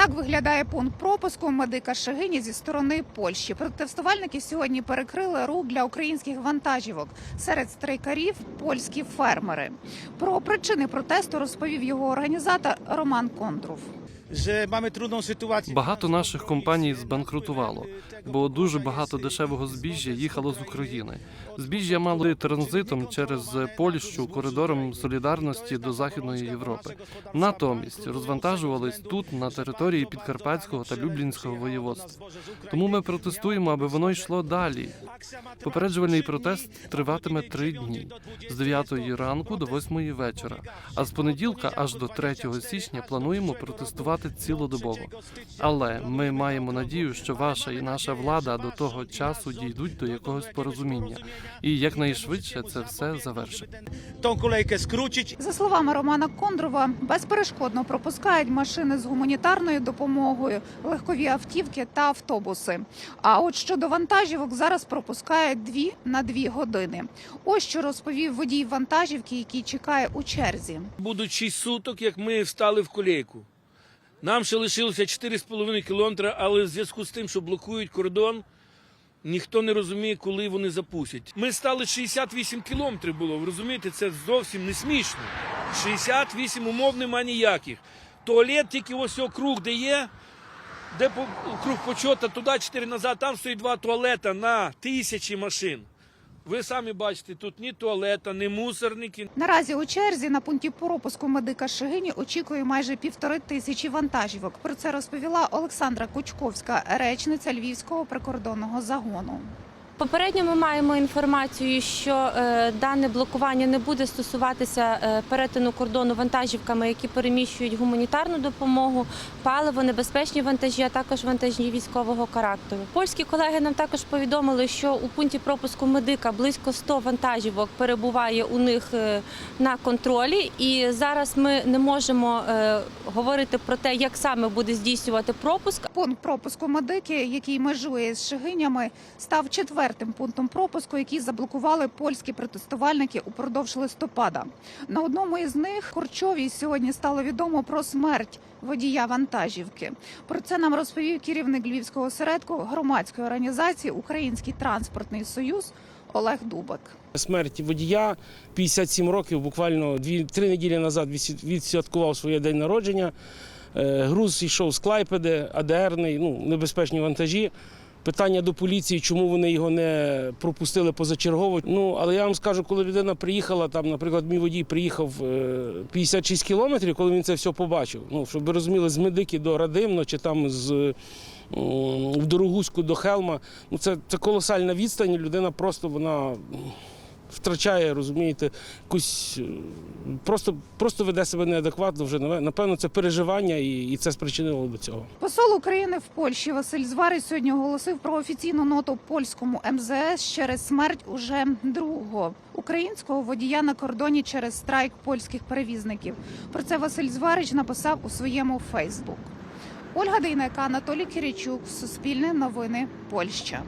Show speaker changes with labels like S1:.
S1: Так виглядає пункт пропуску медика Шегині зі сторони Польщі. Протестувальники сьогодні перекрили рух для українських вантажівок. Серед страйкарів польські фермери. Про причини протесту розповів його організатор Роман Кондрув.
S2: Że mamy trudną sytuację.
S3: Багато наших компаній збанкрутувало, бо дуже багато дешевого збіжжя їхало з України. Збіжжя мало транзитом через Польщу коридором солідарності до Західної Європи. Натомість розвантажувались тут на території Підкарпатського та Люблінського воєводств. Тому ми протестуємо, аби воно йшло далі. Попереджувальний протест триватиме три дні з 9 ранку до 8 вечора. А з понеділка аж до 3 січня плануємо протестувати цілодобово. Але ми маємо надію, що ваша і наша влада до того часу дійдуть до якогось порозуміння, і якнайшвидше це все завершить.
S1: За словами Романа Кондрова, безперешкодно пропускають машини з гуманітарною допомогою, легкові автівки та автобуси. А от щодо вантажівок зараз пропускають дві на дві години. Ось що розповів водій вантажівки, який чекає у черзі.
S4: Будуть 6 суток, як ми встали в колейку. Нам ще лишилося 4,5 кілометри, але в зв'язку з тим, що блокують кордон, ніхто не розуміє, коли вони запустять. Ми стали 68 кілометрів було. Ви розумієте, це зовсім не смішно. 68 умов нема ніяких. Туалет тільки ось цього круг, де є, де круг почота, туди 4 назад, там стоїть два туалета на тисячі машин. Ви самі бачите, тут ні туалета, ні мусорники,
S1: Наразі у черзі на пункті пропуску медика Шигині очікує майже півтори тисячі вантажівок. Про це розповіла Олександра Кучковська, речниця Львівського прикордонного загону.
S5: Попередньо ми маємо інформацію, що е, дане блокування не буде стосуватися е, перетину кордону вантажівками, які переміщують гуманітарну допомогу, паливо, небезпечні вантажі, а також вантажі військового характеру. Польські колеги нам також повідомили, що у пункті пропуску медика близько 100 вантажівок перебуває у них е, на контролі, і зараз ми не можемо говорити про те, як саме буде здійснювати пропуск.
S1: Пункт пропуску медики, який межує з Шигинями, став четвертим пунктом пропуску, який заблокували польські протестувальники упродовж листопада. На одному із них Корчовій сьогодні стало відомо про смерть водія вантажівки. Про це нам розповів керівник львівського осередку громадської організації Український транспортний союз Олег Дубак.
S6: Смерть водія 57 років, буквально дві три неділі назад відсвяткував своє день народження. Е, Груз йшов з Клайпеди, АДРний, ну, небезпечні вантажі. Питання до поліції, чому вони його не пропустили позачергово. Ну, але я вам скажу, коли людина приїхала, там, наприклад, мій водій приїхав е, 56 кілометрів, коли він це все побачив. Ну, щоб ви розуміли, з Медики до Радимно чи там з в Дорогуську до Хелма. Ну, це, це колосальна відстань, людина просто вона втрачає, розумієте, якусь е, просто, просто веде себе неадекватно вже. Напевно, це переживання і, і це спричинило до цього.
S1: Посол України в Польщі Василь Зварич сьогодні оголосив про офіційну ноту польському МЗС через смерть уже другого українського водія на кордоні через страйк польських перевізників. Про це Василь Зварич написав у своєму Фейсбук. Ольга Дейнека, Анатолій Киричук, Суспільне новини, Польща.